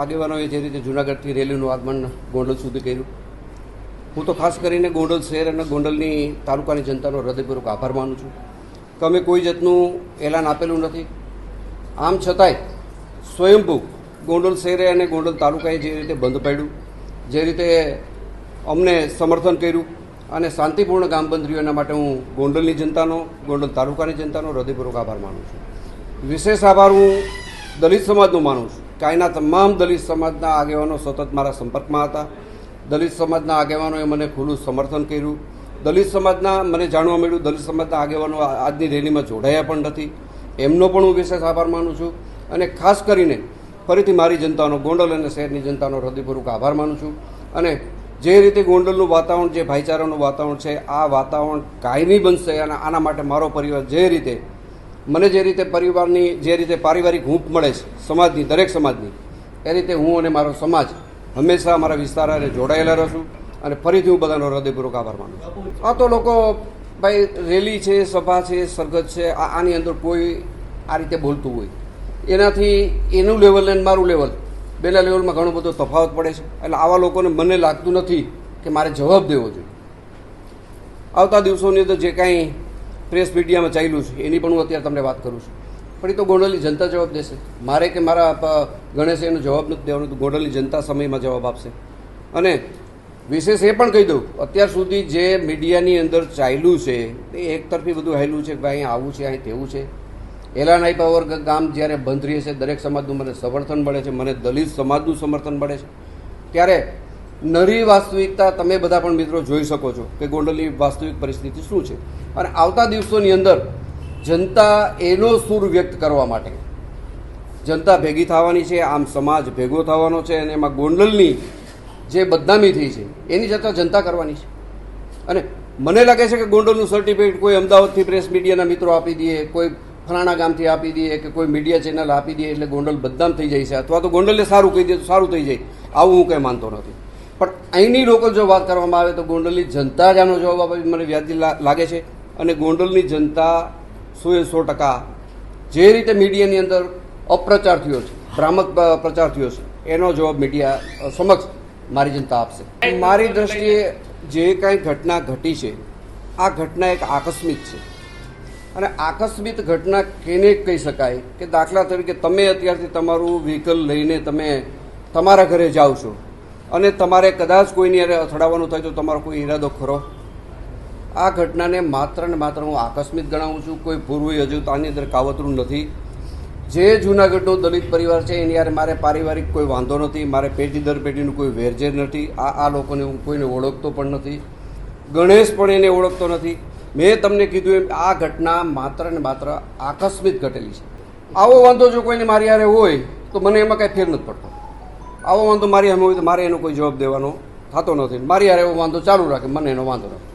આગેવાનોએ જે રીતે જુનાગઢથી રેલીનું આગમન ગોંડલ સુધી કર્યું. હું તો ખાસ કરીને ગોંડલ શહેર અને ગોંડલની તાલુકાની જનતાનો હૃદયપૂર્વક આભાર માનું છું. કે અમે કોઈ જાતનું એલાન આપેલું નથી. આમ છતાંય સ્વયંભૂ ગોંડલ શહેરે અને ગોંડલ તાલુકાએ જે રીતે બંધ પાડ્યું, જે રીતે અમને સમર્થન કર્યું અને શાંતિપૂર્ણ ગામ બંધ રહ્યું એના માટે હું ગોંડલની જનતાનો, ગોંડલ તાલુકાની જનતાનો હૃદયપૂર્વક આભાર માનું છું. વિશેષ આભાર હું દલિત સમાજનો માનું છું. કે અહીંના તમામ દલિત સમાજના આગેવાનો સતત મારા સંપર્કમાં હતા. દલિત સમાજના આગેવાનોએ મને ખુલ્લું સમર્થન કર્યું. દલિત સમાજના, મને જાણવા મળ્યું, દલિત સમાજના આગેવાનો આજની રેલીમાં જોડાયા પણ નથી. એમનો પણ હું વિશેષ આભાર માનું છું. અને ખાસ કરીને ફરીથી મારી જનતાનો, ગોંડલ અને શહેરની જનતાનો હૃદયપૂર્વક આભાર માનું છું. અને જે રીતે ગોંડલનું વાતાવરણ, જે ભાઈચારાનું વાતાવરણ છે, આ વાતાવરણ કાયમી બનશે અને આના માટે મારો પરિવાર જે રીતે મને જે રીતે પરિવારની, જે રીતે પારિવારિક હૂંફ મળે છે, સમાજની, દરેક સમાજની, એ રીતે હું અને મારો સમાજ હંમેશા અમારા વિસ્તાર જોડાયેલા રહીશું અને ફરીથી હું બધાનો હૃદયપૂર્વક આભાર માનું છું. આ તો લોકો ભાઈ રેલી છે, સભા છે સરગત છે આની અંદર કોઈ આ રીતે બોલતું હોય. એનાથી એનું લેવલ અને મારું લેવલ. બેના લેવલમાં ઘણો બધો તફાવત પડે છે. એટલે આવા લોકોને મને લાગતું નથી કે મારે જવાબ દેવો જોઈએ. આવતા દિવસોની અંદર જે કાંઈ પ્રેસ મીડિયામાં ચાલ્યું છે. એની પણ હું અત્યારે તમને વાત કરું છું. પણ એ તો ગોંડલની જનતા જવાબ દેશે. મારે કે મારા ગણેશે એનો જવાબ નથી દેવાનો, તો ગોંડલની જનતા સમયમાં જવાબ આપશે. અને વિશેષ એ પણ કહી દઉં, અત્યાર સુધી જે મીડિયાની અંદર ચાલ્યું છે, એ એકતરફી બધું હાલ્યું છે કે અહીં આવું છે, અહીં તેવું છે. એલાન આપ્યા વગર ગામ જ્યારે બંધ રહે છે, દરેક સમાજનું મને સમર્થન મળે છે, મને દલિત સમાજનું સમર્થન મળે છે. ત્યારે નરી વાસ્તવિકતા તમે બધા પણ મિત્રો જોઈ શકો છો કે ગોંડલની વાસ્તવિક પરિસ્થિતિ શું છે. અને આવતા દિવસોની અંદર જનતા એનો સૂર વ્યક્ત કરવા માટે જનતા ભેગી થવાની છે, આમ સમાજ ભેગો થવાનો છે અને એમાં ગોંડલની જે બદનામી થઈ છે, એની જતા જનતા કરવાની છે. અને મને લાગે છે કે ગોંડલનું સર્ટિફિકેટ કોઈ અમદાવાદથી પ્રેસ મીડિયાના મિત્રો આપી દે, કોઈ ફલાણા ગામથી આપી દઈએ કે કોઈ મીડિયા ચેનલ આપી દઈએ એટલે ગોંડલ બદનામ થઈ જાય છે. અથવા તો ગોંડલને સારું કહી દે તો સારું થઈ જાય. આવું હું કંઈ માનતો નથી. પણ અહીંની લોકલ જો વાત કરવામાં આવે તો ગોંડલની જનતા જ આનો જવાબ આપે મને વ્યાજી લાગે છે. અને ગોંડલની જનતા સોએ સો ટકા જે રીતે મીડિયાની અંદર અપ્રચાર થયો છે, ભ્રામક પ્રચાર થયો છે, એનો જવાબ મીડિયા સમક્ષ મારી જનતા આપશે. મારી દ્રષ્ટિએ જે કાંઈ ઘટના ઘટી છે, આ ઘટના એક આકસ્મિક છે. અને આકસ્મિક ઘટના કેને કહી શકાય કે દાખલા તરીકે તમે અત્યારથી તમારું વ્હીકલ લઈને તમે તમારા ઘરે જાઓ છો અને તમારે કદાચ કોઈની હારે અથડાવવાનું થાય તો તમારો કોઈ ઈરાદો ખરો? આ ઘટનાને માત્ર ને માત્ર હું આકસ્મિક ગણાવું છું. કોઈ પૂર્વ આની અંદર કાવતરું નથી. જે જૂનાગઢનો દલિત પરિવાર છે, એની યારે મારે પારિવારિક કોઈ વાંધો નથી. મારે પેઢી દર પેઢીનું કોઈ વેરઝેર નથી. આ આ લોકોને હું કોઈને ઓળખતો પણ નથી. ગણેશ પણ એને ઓળખતો નથી. મેં તમને કીધું એમ, આ ઘટના માત્ર ને માત્ર આકસ્મિક ઘટેલી છે. આવો વાંધો જો કોઈને મારી હારે હોય, તો મને એમાં કાંઈ ફેર નથી પડતો. આવો વાંધો, મારી સામે મારે એનો કોઈ જવાબ દેવાનો થતો નથી. મારી હારે એવો વાંધો ચાલુ રાખે, મને એનો વાંધો નથી.